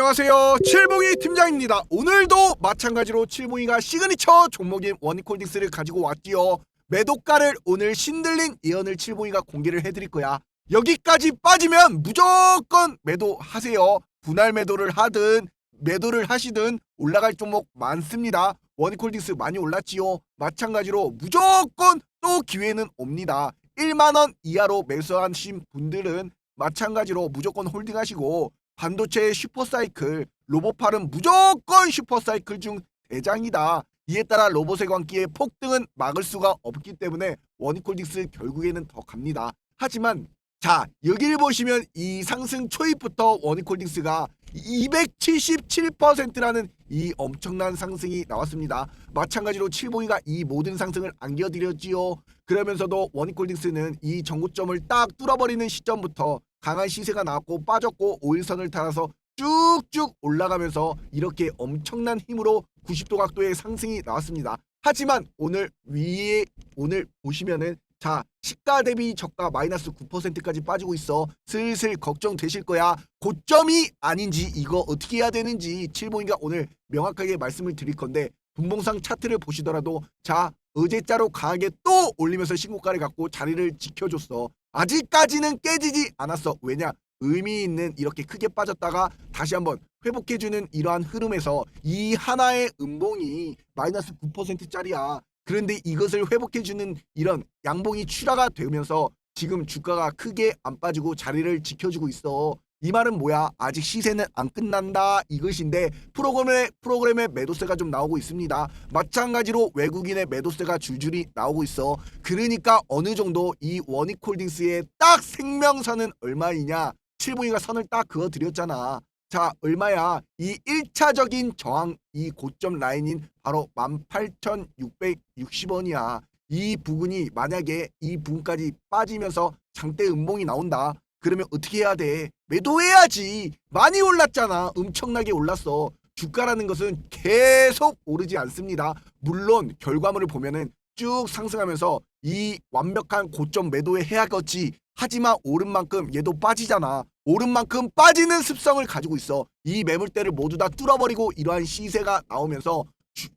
안녕하세요. 칠봉이 팀장입니다. 오늘도 마찬가지로 칠봉이가 시그니처 종목인 원익홀딩스를 가지고 왔지요. 매도가를 오늘 신들린 예언을 칠봉이가 공개를 해드릴 거야. 여기까지 빠지면 무조건 매도하세요. 분할 매도를 하든 매도를 하시든 올라갈 종목 많습니다. 원익홀딩스 많이 올랐지요. 마찬가지로 무조건 또 기회는 옵니다. 1만원 이하로 매수하신 분들은 마찬가지로 무조건 홀딩하시고 반도체 슈퍼사이클 로봇팔은 무조건 슈퍼사이클 중 대장이다. 이에 따라 로봇의 광기의 폭등은 막을 수가 없기 때문에 원익홀딩스 결국에는 더 갑니다. 하지만 자 여기를 보시면 이 상승 초입부터 원익홀딩스가 277%라는 이 엄청난 상승이 나왔습니다. 마찬가지로 칠봉이가 이 모든 상승을 안겨드렸지요. 그러면서도 원익홀딩스는 이 전고점을 딱 뚫어버리는 시점부터 강한 시세가 나왔고 빠졌고 오일선을 타서 쭉쭉 올라가면서 이렇게 엄청난 힘으로 90도 각도의 상승이 나왔습니다. 하지만 오늘 위에 오늘 보시면은 자 시가 대비 저가 마이너스 9%까지 빠지고 있어. 슬슬 걱정되실 거야. 고점이 아닌지 이거 어떻게 해야 되는지 칠봉이가 오늘 명확하게 말씀을 드릴 건데 분봉상 차트를 보시더라도 자 어제자로 강하게 또 올리면서 신고가를 갖고 자리를 지켜줬어 아직까지는 깨지지 않았어. 왜냐? 의미 있는 이렇게 크게 빠졌다가 다시 한번 회복해주는 이러한 흐름에서 이 하나의 음봉이 마이너스 9%짜리야. 그런데 이것을 회복해주는 이런 양봉이 출하가 되면서 지금 주가가 크게 안 빠지고 자리를 지켜주고 있어. 이 말은 뭐야? 아직 시세는 안 끝난다 이것인데 프로그램의 프로그램의 매도세가 좀 나오고 있습니다. 마찬가지로 외국인의 매도세가 줄줄이 나오고 있어. 그러니까 어느 정도 이 원익홀딩스의 딱 생명선은 얼마이냐? 칠봉이가 선을 딱 그어 드렸잖아. 자 얼마야? 이 1차적인 저항 이 고점 라인인 바로 18,660원이야. 이 부분이 만약에 이 부분까지 빠지면서 장대 음봉이 나온다. 그러면 어떻게 해야 돼? 매도해야지. 많이 올랐잖아. 엄청나게 올랐어. 주가라는 것은 계속 오르지 않습니다. 물론 결과물을 보면은 쭉 상승하면서 이 완벽한 고점 매도에 해야겠지. 하지만 오른 만큼 얘도 빠지잖아. 오른 만큼 빠지는 습성을 가지고 있어. 이 매물대를 모두 다 뚫어버리고 이러한 시세가 나오면서 주-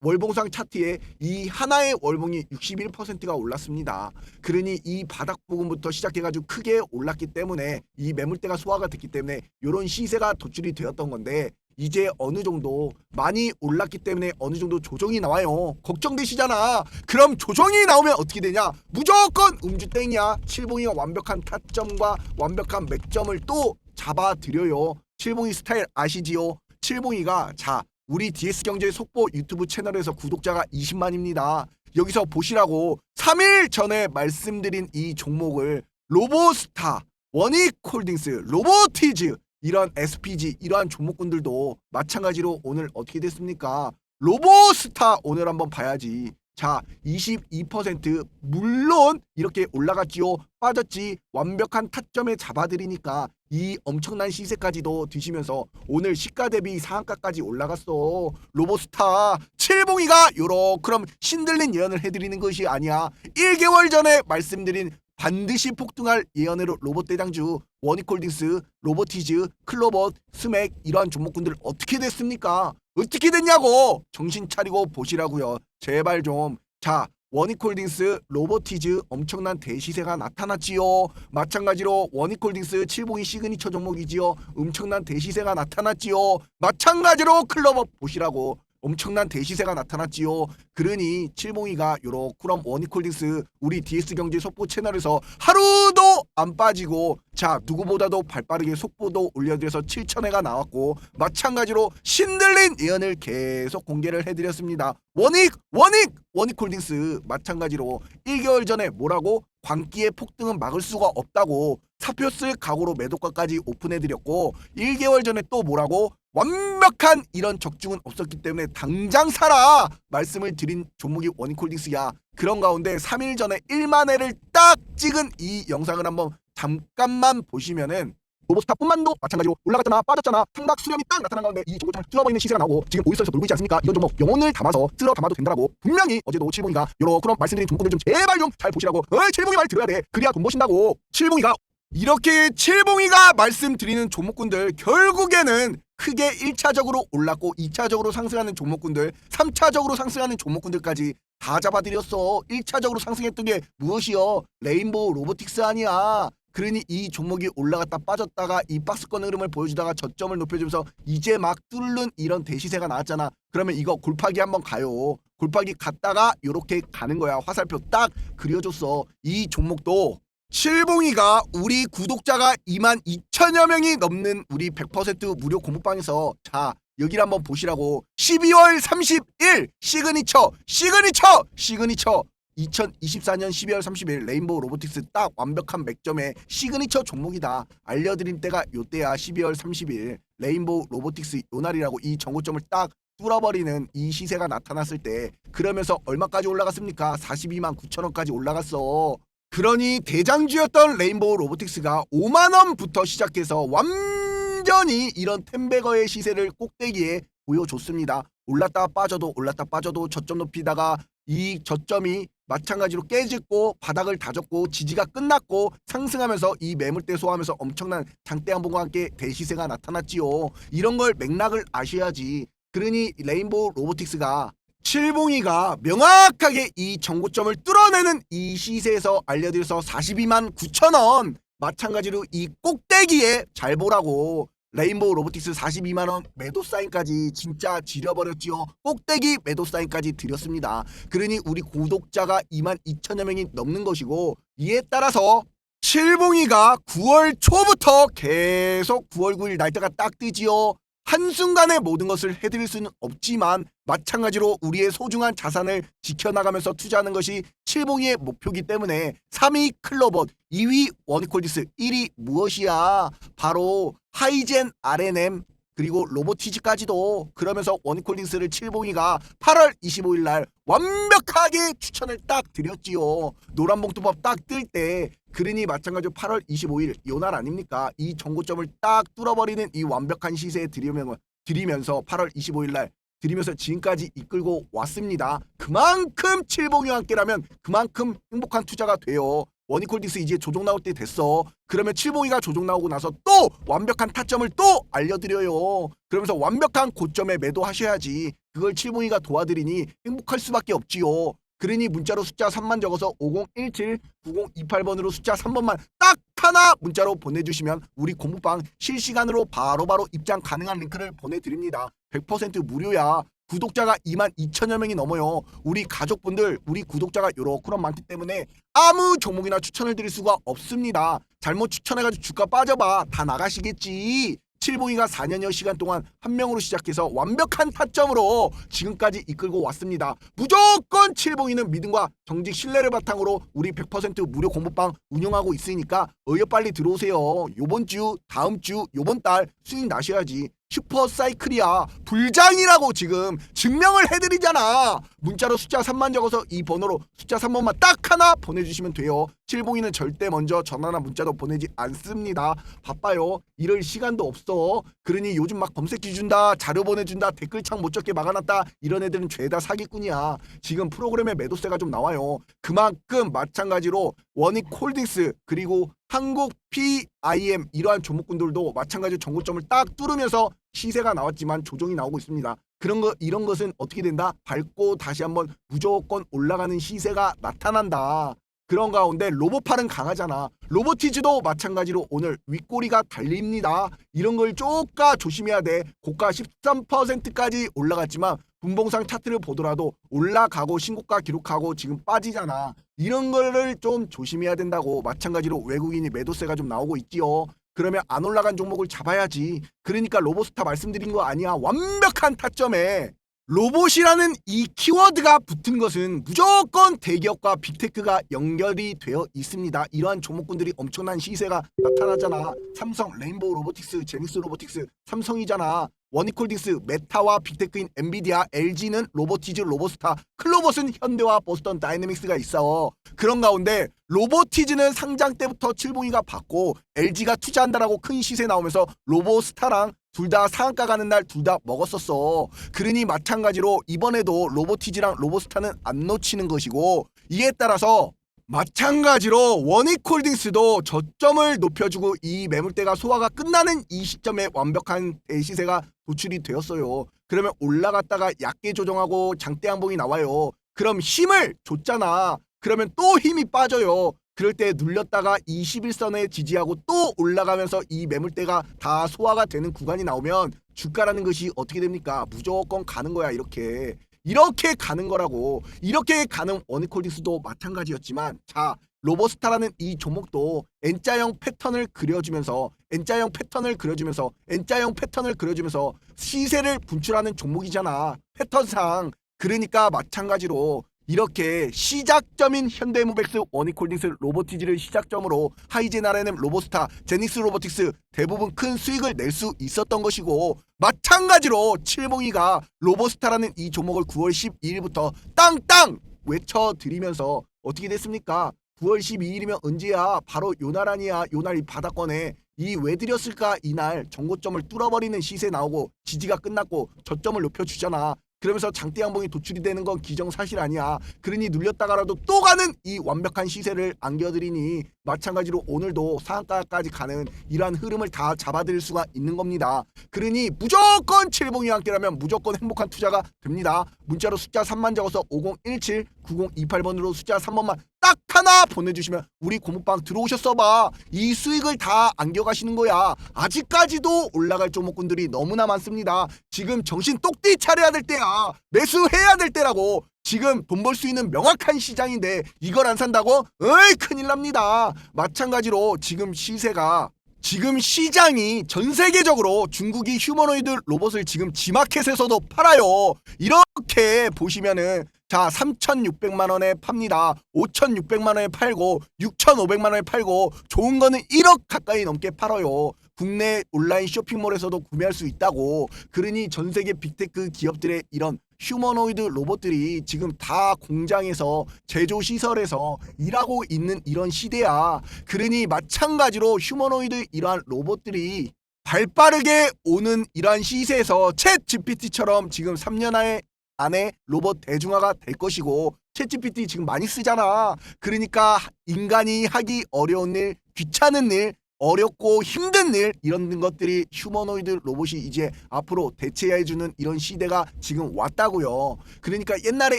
월봉상 차트에 이 하나의 월봉이 61%가 올랐습니다. 그러니 이 바닥 부분부터 시작해가지고 크게 올랐기 때문에 이 매물대가 소화가 됐기 때문에 이런 시세가 도출이 되었던 건데 이제 어느 정도 많이 올랐기 때문에 어느 정도 조정이 나와요. 걱정되시잖아. 그럼 조정이 나오면 어떻게 되냐? 무조건 음주 땡이야. 칠봉이가 완벽한 타점과 완벽한 맥점을 또 잡아드려요. 칠봉이 스타일 아시지요? 칠봉이가 자 우리 DS 경제 속보 유튜브 채널에서 구독자가 20만입니다. 여기서 보시라고 3일 전에 말씀드린 이 종목을 로보스타, 원익홀딩스, 로보티즈 이런 SPG 이러한 종목군들도 마찬가지로 오늘 어떻게 됐습니까? 로보스타 오늘 한번 봐야지. 자, 22% 물론 이렇게 올라갔지요. 빠졌지. 완벽한 타점에 잡아드리니까 이 엄청난 시세까지도 드시면서 오늘 시가 대비 상한가까지 올라갔어. 로보스타 칠봉이가 요러 그럼 신들린 예언을 해드리는 것이 아니야. 1개월 전에 말씀드린 반드시 폭등할 예언으로 로봇 대장주 원익홀딩스, 로보티즈, 클로봇, 스맥 이러한 종목군들 어떻게 됐습니까? 어떻게 됐냐고 정신 차리고 보시라고요. 제발 좀. 자, 원익홀딩스, 로보티즈 엄청난 대시세가 나타났지요. 마찬가지로 원익홀딩스 칠봉이 시그니처 종목이지요. 엄청난 대시세가 나타났지요. 마찬가지로 클로버 보시라고. 엄청난 대시세가 나타났지요. 그러니 칠봉이가 요렇게 그럼 원익홀딩스 우리 DS 경제 속보 채널에서 하루도 안 빠지고 자 누구보다도 발빠르게 속보도 올려드려서 7천회가 나왔고 마찬가지로 신들린 예언을 계속 공개를 해드렸습니다. 원익 원익 원익홀딩스 마찬가지로 1개월 전에 뭐라고 광기의 폭등은 막을 수가 없다고 사표 쓸 각오로 매도가까지 오픈해드렸고 1개월 전에 또 뭐라고 완벽한 이런 적중은 없었기 때문에 당장 사라 말씀을 드린 종목이 원익홀딩스야. 그런 가운데 3일 전에 1만 회를 딱 찍은 이 영상을 한번 잠깐만 보시면은 로보스타뿐만도 마찬가지로 올라갔잖아 빠졌잖아 삼각 수렴이 딱 나타난 가운데 이 종목을 뚫어버리는 시세가 나오고 지금 오일선에서 놀고 있지 않습니까? 이런 종목 영혼을 담아서 쓸어 담아도 된다라고 분명히 어제도 칠봉이가 그럼 말씀드린 종목들 좀 제발 좀 잘 보시라고. 어이 칠봉이 말 들어야 돼. 그래야 돈 버신다고. 칠봉이가 이렇게 칠봉이가 말씀드리는 종목군들 결국에는 크게 1차적으로 올랐고 2차적으로 상승하는 종목군들 3차적으로 상승하는 종목군들까지 다 잡아드렸어. 1차적으로 상승했던 게 무엇이요 레인보우 로보틱스 아니야. 그러니 이 종목이 올라갔다 빠졌다가 이 박스권 흐름을 보여주다가 저점을 높여주면서 이제 막 뚫는 이런 대시세가 나왔잖아. 그러면 이거 골파기 한번 가요. 골파기 갔다가 요렇게 가는 거야. 화살표 딱 그려줬어. 이 종목도 칠봉이가 우리 구독자가 2만 2천여 명이 넘는 우리 100% 무료 공부방에서 자 여기를 한번 보시라고. 12월 30일 시그니처 시그니처 시그니처. 2024년 12월 30일 레인보우 로보틱스 딱 완벽한 맥점의 시그니처 종목이다. 알려드린 때가 요때야 12월 30일 레인보우 로보틱스 요날이라고 이 정고점을 딱 뚫어버리는 이 시세가 나타났을 때. 그러면서 얼마까지 올라갔습니까? 42만 9천원까지 올라갔어 그러니 대장주였던 레인보우 로보틱스가 5만 원부터 시작해서 완전히 이런 템베거의 시세를 꼭대기에 보여줬습니다. 올랐다 빠져도 올랐다 빠져도 저점 높이다가 이 저점이 마찬가지로 깨졌고 바닥을 다졌고 지지가 끝났고 상승하면서 이 매물대 소화하면서 엄청난 장대 한봉과 함께 대시세가 나타났지요. 이런 걸 맥락을 아셔야지. 그러니 레인보우 로보틱스가 칠봉이가 명확하게 이 정고점을 뚫어내는 이 시세에서 알려드려서 42만 9천 원. 마찬가지로 이 꼭대기에 잘 보라고. 레인보우 로보틱스 42만 원 매도 사인까지 진짜 지려버렸지요. 꼭대기 매도 사인까지 드렸습니다. 그러니 우리 구독자가 2만 2천여 명이 넘는 것이고 이에 따라서 칠봉이가 9월 초부터 계속 9월 9일 날짜가 딱 뜨지요. 한순간에 모든 것을 해드릴 수는 없지만 마찬가지로 우리의 소중한 자산을 지켜나가면서 투자하는 것이 칠봉이의 목표이기 때문에 3위 클로버, 2위 원콜디스, 1위 무엇이야? 바로 하이젠 RNM 그리고 로보티즈까지도 그러면서 원콜딩스를 칠봉이가 8월 25일 날 완벽하게 추천을 딱 드렸지요. 노란봉투법 딱 뜰 때 그러니 마찬가지로 8월 25일 요 날 아닙니까? 이 정고점을 딱 뚫어버리는 이 완벽한 시세에 드리면, 드리면서 8월 25일 날 드리면서 지금까지 이끌고 왔습니다. 그만큼 칠봉이와 함께라면 그만큼 행복한 투자가 돼요. 원이콜딩스 이제 조정 나올 때 됐어. 그러면 칠봉이가 조정 나오고 나서 또 완벽한 타점을 또 알려드려요. 그러면서 완벽한 고점에 매도하셔야지. 그걸 칠봉이가 도와드리니 행복할 수밖에 없지요. 그러니 문자로 숫자 3만 적어서 5017 9028번으로 숫자 3번만 딱 하나 문자로 보내주시면 우리 공부방 실시간으로 바로 바로 입장 가능한 링크를 보내드립니다. 100% 무료야. 구독자가 2만 2천여 명이 넘어요. 우리 가족분들, 우리 구독자가 요렇게나 많기 때문에 아무 종목이나 추천을 드릴 수가 없습니다. 잘못 추천해가지고 주가 빠져봐. 다 나가시겠지. 칠봉이가 4년여 시간 동안 한 명으로 시작해서 완벽한 타점으로 지금까지 이끌고 왔습니다. 무조건 칠봉이는 믿음과 정직 신뢰를 바탕으로 우리 100% 무료 공부방 운영하고 있으니까 어여 빨리 들어오세요. 요번 주, 다음 주, 요번 달 수익 나셔야지. 슈퍼 사이클이야. 불장이라고 지금 증명을 해드리잖아. 문자로 숫자 3만 적어서 이 번호로 숫자 3번만 딱 하나 보내주시면 돼요. 칠봉이는 절대 먼저 전화나 문자도 보내지 않습니다. 바빠요. 이럴 시간도 없어. 그러니 요즘 막 검색해 준다, 자료 보내준다, 댓글창 못 적게 막아놨다. 이런 애들은 죄다 사기꾼이야. 지금 프로그램에 매도세가 좀 나와요. 그만큼 마찬가지로 원익 콜딩스 그리고 한국 PIM 이러한 종목군들도 마찬가지로 정고점을 딱 뚫으면서 시세가 나왔지만 조정이 나오고 있습니다. 그런 거 이런 것은 어떻게 된다? 밟고 다시 한번 무조건 올라가는 시세가 나타난다. 그런 가운데 로보팔은 강하잖아. 로보티즈도 마찬가지로 오늘 윗꼬리가 달립니다. 이런 걸 쪼까 조심해야 돼. 고가 13%까지 올라갔지만 분봉상 차트를 보더라도 올라가고 신고가 기록하고 지금 빠지잖아. 이런 거를 좀 조심해야 된다고 마찬가지로 외국인이 매도세가 좀 나오고 있지요. 그러면 안 올라간 종목을 잡아야지. 그러니까 로보스타 말씀드린 거 아니야. 완벽한 타점에 로봇이라는 이 키워드가 붙은 것은 무조건 대기업과 빅테크가 연결이 되어 있습니다. 이러한 종목군들이 엄청난 시세가 나타나잖아. 삼성, 레인보우 로보틱스, 제닉스 로보틱스, 삼성이잖아. 원이콜딩스, 메타와 빅테크인 엔비디아, LG는 로보티즈, 로보스타, 클로봇은 현대와 보스턴 다이내믹스가 있어. 그런 가운데 로보티즈는 상장 때부터 칠봉이가 받고 LG가 투자한다라고 큰 시세 나오면서 로보스타랑 둘 다 상한가 가는 날 둘 다 먹었었어. 그러니 마찬가지로 이번에도 로보티즈랑 로보스타는 안 놓치는 것이고 이에 따라서 마찬가지로 원익홀딩스도 저점을 높여주고 이 매물대가 소화가 끝나는 이 시점에 완벽한 대시세가 도출이 되었어요. 그러면 올라갔다가 얕게 조정하고 장대 양봉이 나와요. 그럼 힘을 줬잖아. 그러면 또 힘이 빠져요. 그럴 때 눌렸다가 21선에 지지하고 또 올라가면서 이 매물대가 다 소화가 되는 구간이 나오면 주가라는 것이 어떻게 됩니까? 무조건 가는 거야 이렇게. 이렇게 가는 거라고. 이렇게 가는 원익홀딩스도 마찬가지였지만 자 로버스타라는 이 종목도 N자형 패턴을 그려주면서 N자형 패턴을 그려주면서 N자형 패턴을 그려주면서 시세를 분출하는 종목이잖아 패턴상 그러니까 마찬가지로 이렇게 시작점인 현대무백스 원익홀딩스 로보티지를 시작점으로 하이젠 RNM 로보스타 제닉스 로보틱스 대부분 큰 수익을 낼 수 있었던 것이고 마찬가지로 칠봉이가 로보스타라는 이 종목을 9월 12일부터 땅땅 외쳐드리면서 어떻게 됐습니까? 9월 12일이면 언제야? 바로 요날 아니야. 요날 이 바닥권에 이 왜 드렸을까? 이날 정고점을 뚫어버리는 시세 나오고 지지가 끝났고 저점을 높여주잖아. 그러면서 장대 양봉이 도출이 되는 건 기정사실 아니야. 그러니 눌렸다가라도 또 가는 이 완벽한 시세를 안겨드리니 마찬가지로 오늘도 상한가까지 가는 이러한 흐름을 다 잡아드릴 수가 있는 겁니다. 그러니 무조건 칠봉이 함께라면 무조건 행복한 투자가 됩니다. 문자로 숫자 3만 적어서 5017 9028번으로 숫자 3번만 딱 하나 보내주시면 우리 고목방 들어오셨어봐. 이 수익을 다 안겨가시는 거야. 아직까지도 올라갈 종목군들이 너무나 많습니다. 지금 정신 똑띠 차려야 될 때야. 매수해야 될 때라고. 지금 돈 벌 수 있는 명확한 시장인데 이걸 안 산다고? 어이 큰일 납니다. 마찬가지로 지금 시세가 지금 시장이 전 세계적으로 중국이 휴머노이드 로봇을 지금 지마켓에서도 팔아요. 이렇게 보시면은 자 3,600만 원에 팝니다. 5,600만 원에 팔고 6,500만 원에 팔고 좋은 거는 1억 가까이 넘게 팔아요. 국내 온라인 쇼핑몰에서도 구매할 수 있다고. 그러니 전 세계 빅테크 기업들의 이런 휴머노이드 로봇들이 지금 다 공장에서 제조 시설에서 일하고 있는 이런 시대야. 그러니 마찬가지로 휴머노이드 이러한 로봇들이 발빠르게 오는 이러한 시세에서 챗 GPT처럼 지금 3년 안에 안에 로봇 대중화가 될 것이고 챗 GPT 지금 많이 쓰잖아. 그러니까 인간이 하기 어려운 일, 귀찮은 일, 어렵고 힘든 일 이런 것들이 휴머노이드 로봇이 이제 앞으로 대체해주는 이런 시대가 지금 왔다고요. 그러니까 옛날에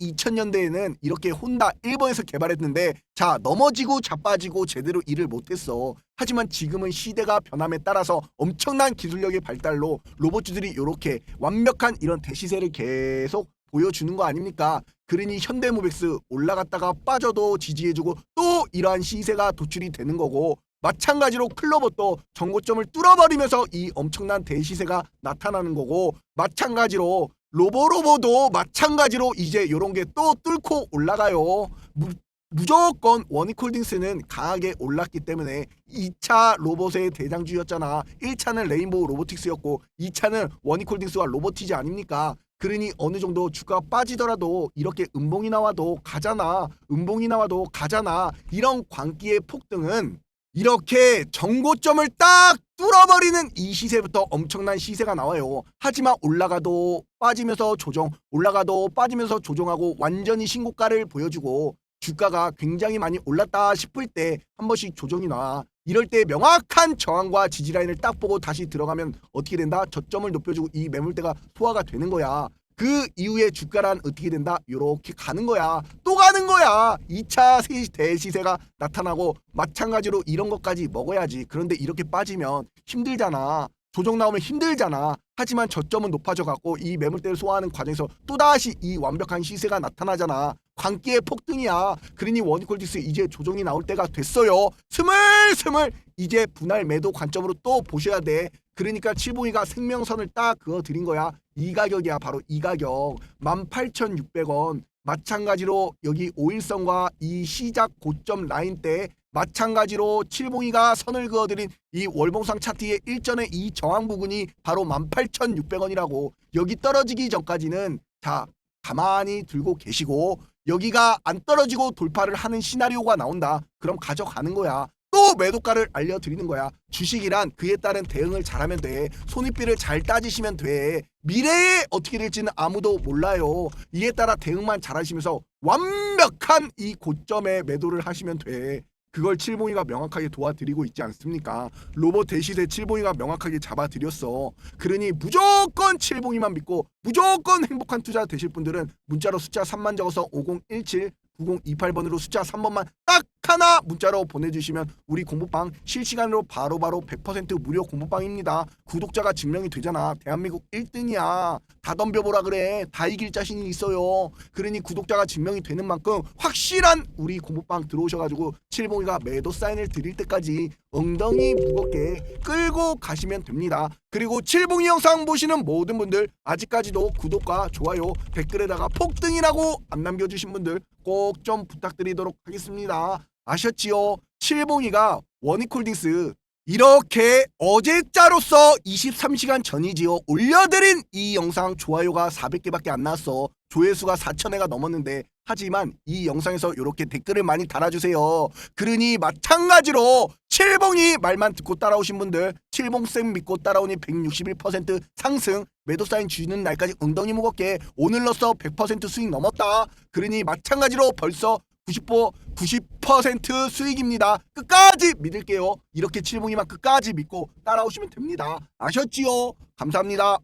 2000년대에는 이렇게 혼다 일본에서 개발했는데 자 넘어지고 자빠지고 제대로 일을 못했어. 하지만 지금은 시대가 변함에 따라서 엄청난 기술력의 발달로 로봇들이 이렇게 완벽한 이런 대시세를 계속 보여주는 거 아닙니까? 그러니 현대모백스 올라갔다가 빠져도 지지해주고 또 이러한 시세가 도출이 되는 거고 마찬가지로 클로버도 정고점을 뚫어버리면서 이 엄청난 대시세가 나타나는 거고 마찬가지로 로보로보도 마찬가지로 이제 이런 게 또 뚫고 올라가요. 무, 무조건 원익홀딩스는 강하게 올랐기 때문에 2차 로봇의 대장주였잖아. 1차는 레인보우 로보틱스였고 2차는 원익홀딩스와 로보티즈 아닙니까? 그러니 어느 정도 주가가 빠지더라도 이렇게 음봉이 나와도 가잖아. 음봉이 나와도 가잖아. 이런 광기의 폭등은 이렇게 정고점을 딱 뚫어버리는 이 시세부터 엄청난 시세가 나와요. 하지만 올라가도 빠지면서 조정, 올라가도 빠지면서 조정하고 완전히 신고가를 보여주고 주가가 굉장히 많이 올랐다 싶을 때 한 번씩 조정이 나와. 이럴 때 명확한 저항과 지지 라인을 딱 보고 다시 들어가면 어떻게 된다? 저점을 높여주고 이 매물대가 소화가 되는 거야. 그 이후에 주가란 어떻게 된다? 요렇게 가는 거야. 또 가는 거야. 2차 대시세가 나타나고 마찬가지로 이런 것까지 먹어야지. 그런데 이렇게 빠지면 힘들잖아. 조정 나오면 힘들잖아. 하지만 저점은 높아져 갖고 이 매물대를 소화하는 과정에서 또다시 이 완벽한 시세가 나타나잖아. 광기의 폭등이야. 그러니 원이콜디스 이제 조정이 나올 때가 됐어요. 스물스물 이제 분할 매도 관점으로 또 보셔야 돼. 그러니까 칠봉이가 생명선을 딱 그어 드린 거야. 이 가격이야. 바로 이 가격. 18,600원. 마찬가지로 여기 5일선과 이 시작 고점 라인 때 마찬가지로 칠봉이가 선을 그어드린 이 월봉상 차트의 일전의 이 저항 부분이 바로 18,600원이라고 여기 떨어지기 전까지는 자 가만히 들고 계시고 여기가 안 떨어지고 돌파를 하는 시나리오가 나온다. 그럼 가져가는 거야. 또또 매도가를 알려드리는 거야. 주식이란 그에 따른 대응을 잘하면 돼. 손익비를 잘 따지시면 돼. 미래에 어떻게 될지는 아무도 몰라요. 이에 따라 대응만 잘하시면서 완벽한 이 고점에 매도를 하시면 돼. 그걸 칠봉이가 명확하게 도와드리고 있지 않습니까? 로봇 대시대 칠봉이가 명확하게 잡아드렸어. 그러니 무조건 칠봉이만 믿고 무조건 행복한 투자 되실 분들은 문자로 숫자 3만 적어서 5017 9028번으로 숫자 3번만 딱 하나 문자로 보내주시면 우리 공부방 실시간으로 바로 바로 100% 무료 공부방입니다. 구독자가 증명이 되잖아. 대한민국 1등이야. 다 덤벼보라 그래. 다 이길 자신이 있어요. 그러니 구독자가 증명이 되는 만큼 확실한 우리 공부방 들어오셔가지고 칠봉이가 매도 사인을 드릴 때까지 엉덩이 무겁게 끌고 가시면 됩니다. 그리고 칠봉이 영상 보시는 모든 분들 아직까지도 구독과 좋아요 댓글에다가 폭등이라고 안 남겨주신 분들 꼭 좀 부탁드리도록 하겠습니다. 아셨지요? 칠봉이가 원익홀딩스 이렇게 어제자로서 23시간 전이지요. 올려드린 이 영상 좋아요가 400개밖에 안 나왔어. 조회수가 4천회가 넘었는데 하지만 이 영상에서 이렇게 댓글을 많이 달아주세요. 그러니 마찬가지로 칠봉이 말만 듣고 따라오신 분들 칠봉쌤 믿고 따라오니 161% 상승 매도 사인 주는 날까지 엉덩이 무겁게 오늘로써 100% 수익 넘었다. 그러니 마찬가지로 벌써 90% 90% 수익입니다. 끝까지 믿을게요. 이렇게 칠봉이만 끝까지 믿고 따라오시면 됩니다. 아셨지요? 감사합니다.